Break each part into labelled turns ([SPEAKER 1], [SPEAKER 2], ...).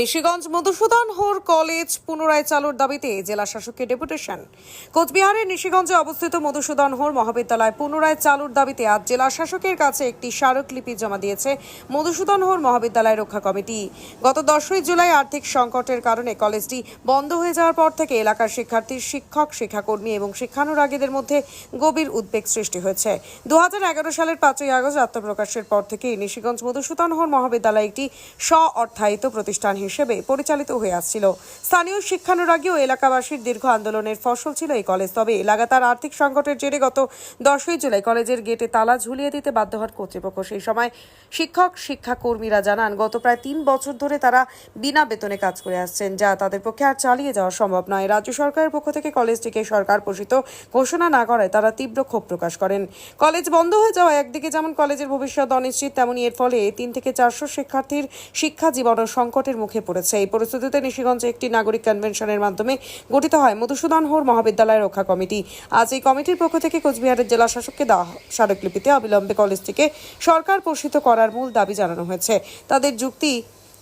[SPEAKER 1] Nishiganj Madhusudan হোর college পুনরায় চালুর দাবিতে জেলা শাসককে ডেপুটেশন। কোচবিহারের নিশিগঞ্জে অবস্থিত মধুসূদন হোর মহাবিদ্যালয় পুনরায় চালুর দাবিতে আজ জেলা শাসকের কাছে একটি স্মারকলিপি জমা দিয়েছে মধুসূদন হোর মহাবিদ্যালয় রক্ষা কমিটি। গত দশই জুলাই আর্থিক সংকটের কারণে কলেজটি বন্ধ হয়ে যাওয়ার পর থেকে এলাকার শিক্ষার্থী, শিক্ষক, শিক্ষাকর্মী এবং শিক্ষানুরাগীদের মধ্যে গভীর উদ্বেগ সৃষ্টি হয়েছে। দু হাজার এগারো সালের পাঁচই আগস্ট আত্মপ্রকাশের পর থেকে নিশিগঞ্জ মধুসূদন হোর মহাবিদ্যালয় একটি স্ব অর্থায়িত প্রতিষ্ঠান হিসেবে পরিচালিত হয়ে আসছিল। স্থানীয় শিক্ষানুরাগী ও এলাকাবাসীর দীর্ঘ আন্দোলনের ফসল ছিল এই কলেজ। তবে লাগাতার আর্থিক সংকটের জেরে গত দশই জুলাই কলেজের গেটে তালা ঝুলিয়ে দিতে বাধ্য হওয়ার কর্তৃপক্ষ। সেই সময় শিক্ষক, শিক্ষাকর্মীরা জানান, গত প্রায় তিন বছর ধরে তারা বিনা বেতনে কাজ করে আসছেন, যা তাদের পক্ষে আর চালিয়ে যাওয়া সম্ভব নয়। রাজ্য সরকারের পক্ষ থেকে কলেজটিকে সরকার পোষিত ঘোষণা না করায় তারা তীব্র ক্ষোভ প্রকাশ করেন। কলেজ বন্ধ হয়ে যাওয়া একদিকে যেমন কলেজের ভবিষ্যৎ অনিশ্চিত, তেমনি এর ফলে তিন থেকে চারশো শিক্ষার্থীর শিক্ষা জীবনও সংকটের মুখে পড়েছে। এই পরিস্থিতিতে নিশিগঞ্জে একটি নাগরিক কনভেনশনের মাধ্যমে গঠিত হয় মধুসূদন হোর মহাবিদ্যালয় রক্ষা কমিটি। আজ এই কমিটির পক্ষ থেকে কোচবিহারের জেলা শাসককে দেওয়া স্মারকলিপিতে অবিলম্বে কলেজটিকে সরকার পোষিত করার মূল দাবি জানানো হয়েছে। তাদের যুক্তি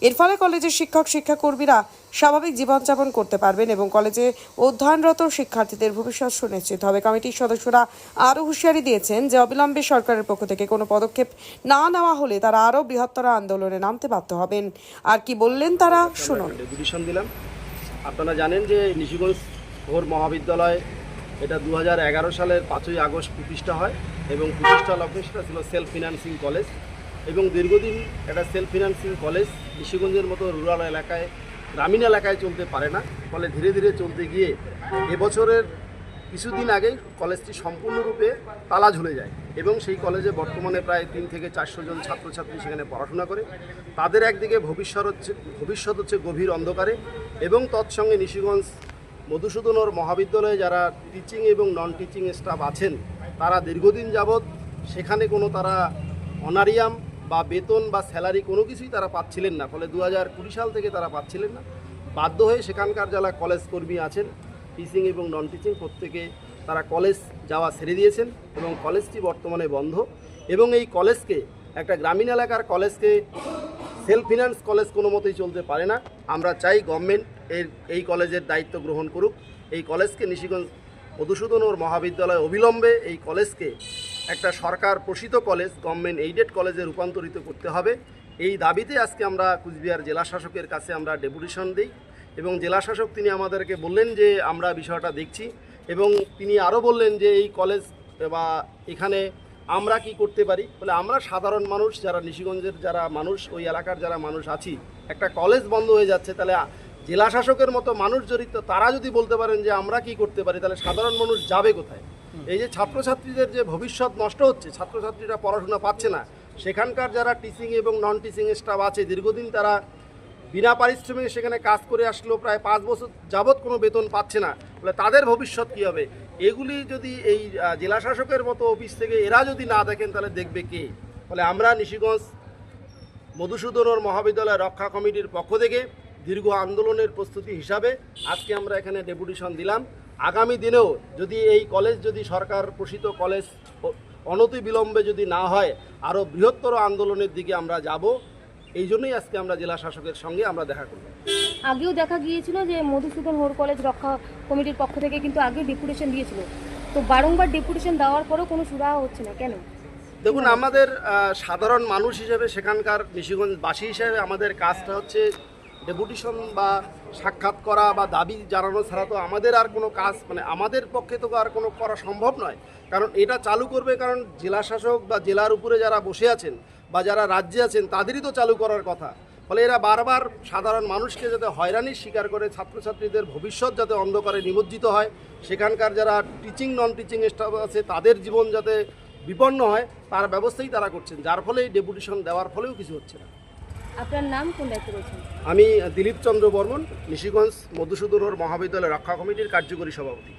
[SPEAKER 1] এর ফলে কলেজের শিক্ষক, শিক্ষাকর্মীরা স্বাভাবিক জীবনযাপন করতে পারবেন এবং কলেজে অধ্যয়নরত শিক্ষার্থীদের ভবিষ্যৎ সুনিশ্চিত হবে। কমিটির সদস্যরা আরও হুঁশিয়ারি দিয়েছেন যে, অবিলম্বে সরকারের পক্ষ থেকে কোনো পদক্ষেপ না নেওয়া হলে তারা আরও বৃহত্তর আন্দোলনে নামতে বাধ্য হবেন। আর কি বললেন তারা, শুনুন।
[SPEAKER 2] দিলাম। আপনারা জানেন যে, নিশিগঞ্জ ঘোর মহাবিদ্যালয়, এটা দু হাজার এগারো সালের পাঁচই আগস্ট প্রতিষ্ঠা হয় এবং প্রতিষ্ঠা লগ্নে সেটা ছিল সেলফ ফিনান্সিং কলেজ। এবং দীর্ঘদিন এটা সেলফ ফিনান্সিং কলেজ নিশিগঞ্জের মতো রুরাল এলাকায়, গ্রামীণ এলাকায় চলতে পারে না। ফলে ধীরে ধীরে চলতে গিয়ে এবছরের কিছুদিন আগেই কলেজটি সম্পূর্ণরূপে তালা ঝুলে যায় এবং সেই কলেজে বর্তমানে প্রায় তিন থেকে চারশো জন ছাত্রছাত্রী সেখানে পড়াশোনা করে। তাদের একদিকে ভবিষ্যৎ হচ্ছে ভবিষ্যৎ হচ্ছে গভীর অন্ধকারে এবং তৎসঙ্গে নিশিগঞ্জ মধুসূদনর মহাবিদ্যালয়ে যারা টিচিং এবং নন টিচিং স্টাফ আছেন, তারা দীর্ঘদিন যাবৎ সেখানে কোনো তারা অনারিয়াম বা বেতন বা স্যালারি কোনো কিছুই তারা পাচ্ছিলেন না। ফলে দু হাজার কুড়ি সাল থেকে তারা পাচ্ছিলেন না। বাধ্য হয়ে সেখানকার যারা কলেজ কর্মী আছেন টিচিং এবং নন টিচিং প্রত্যেকে তারা কলেজ যাওয়া ছেড়ে দিয়েছেন এবং কলেজটি বর্তমানে বন্ধ এবং এই কলেজকে একটা গ্রামীণ এলাকার কলেজকে সেলফ ফিনান্স কলেজ কোনো মতেই চলতে পারে না। আমরা চাই গভর্নমেন্ট এর এই কলেজের দায়িত্ব গ্রহণ করুক। এই কলেজকে নিশিগঞ্জ মধুসূদন ওর মহাবিদ্যালয় অবিলম্বে এই কলেজকে একটা সরকার প্রসিত কলেজ গভর্নমেন্ট এইডেড কলেজে রূপান্তরিত করতে হবে। এই দাবিতে আজকে আমরা কুচবিহার জেলা শাসকের কাছে আমরা ডেপুটেশন দিই এবং জেলা শাসক তিনি আমাদেরকে বললেন যে আমরা বিষয়টা দেখছি এবং তিনি আরও বললেন যে এই কলেজ বা এখানে আমরা কি করতে পারি? বলে আমরা সাধারণ মানুষ, যারা নিশিগঞ্জের যারা মানুষ, ওই এলাকার যারা মানুষ আছি, একটা কলেজ বন্ধ হয়ে যাচ্ছে, তাহলে জেলা শাসকের মতো মানুষ জড়িত, তারা যদি বলতে পারেন যে আমরা কি করতে পারি, তাহলে সাধারণ মানুষ যাবে কোথায়? এই যে ছাত্রছাত্রীদের যে ভবিষ্যৎ নষ্ট হচ্ছে, ছাত্রছাত্রীরা পড়াশোনা পাচ্ছে না, সেখানকার যারা টিচিং এবং নন টিচিং স্টাফ আছে, দীর্ঘদিন তারা বিনা পারিশ্রমিকে সেখানে কাজ করে আসলো, প্রায় পাঁচ বছর যাবৎ কোনো বেতন পাচ্ছে না, বলে তাদের ভবিষ্যৎ কী হবে? এগুলি যদি এই জেলা শাসকের মতো অফিস থেকে এরা যদি না দেখেন, তাহলে দেখবে কে? ফলে আমরা নিশিগঞ্জ মধুসূদনর মহাবিদ্যালয় রক্ষা কমিটির পক্ষ থেকে দীর্ঘ আন্দোলনের প্রস্তুতি হিসাবে আজকে আমরা এখানে ডেপুটেশন দিলাম। আগামী দিনেও যদি এই কলেজ যদি সরকার পোষিত কলেজ অনতি বিলম্বে যদি না হয় আরও বৃহত্তর আন্দোলনের দিকে আমরা যাব। এই জন্যই আজকে আমরা জেলা শাসকের সঙ্গে আমরা দেখা করব
[SPEAKER 3] আগেও দেখা গিয়েছিল যে মধুসূদন হোর কলেজ রক্ষা কমিটির পক্ষ থেকে কিন্তু আগে ডেপুটেশন দিয়েছিল। তো বারংবার ডেপুটেশন দেওয়ার পরেও কোনো সুরাহা হচ্ছে না কেন?
[SPEAKER 2] দেখুন আমাদের সাধারণ মানুষ হিসেবে সেখানকার নিশিগঞ্জবাসী হিসেবে আমাদের কাজটা হচ্ছে ডেপুটেশন বা সাক্ষাৎ করা বা দাবি জানানো ছাড়া তো আমাদের আর কোনো কাজ মানে আমাদের পক্ষে তো আর কোনো করা সম্ভব নয়। কারণ এটা চালু করবে কারণ জেলা শাসক বা জেলার উপরে যারা বসে আছেন বা যারা রাজ্যে আছেন, তাদেরই তো চালু করার কথা। ফলে এরা বারবার সাধারণ মানুষকে যাতে হয়রানির শিকার করে, ছাত্রছাত্রীদের ভবিষ্যৎ যাতে অন্ধকারে নিমজ্জিত হয়, সেখানকার যারা টিচিং নন টিচিং স্টাফ আছে, তাদের জীবন যাতে বিপন্ন হয়, তার ব্যবস্থাই তারা করছেন। যার ফলে এই ডেপুটেশন দেওয়ার ফলেও কিছু হচ্ছে না।
[SPEAKER 3] আপনার নাম কোন দায়িত্বে রয়েছেন
[SPEAKER 2] আমি দিলীপ চন্দ্র বর্মন, নিশিগঞ্জ মধুসূদন মহাবিদ্যালয় রক্ষা কমিটির কার্যকরী সভাপতি।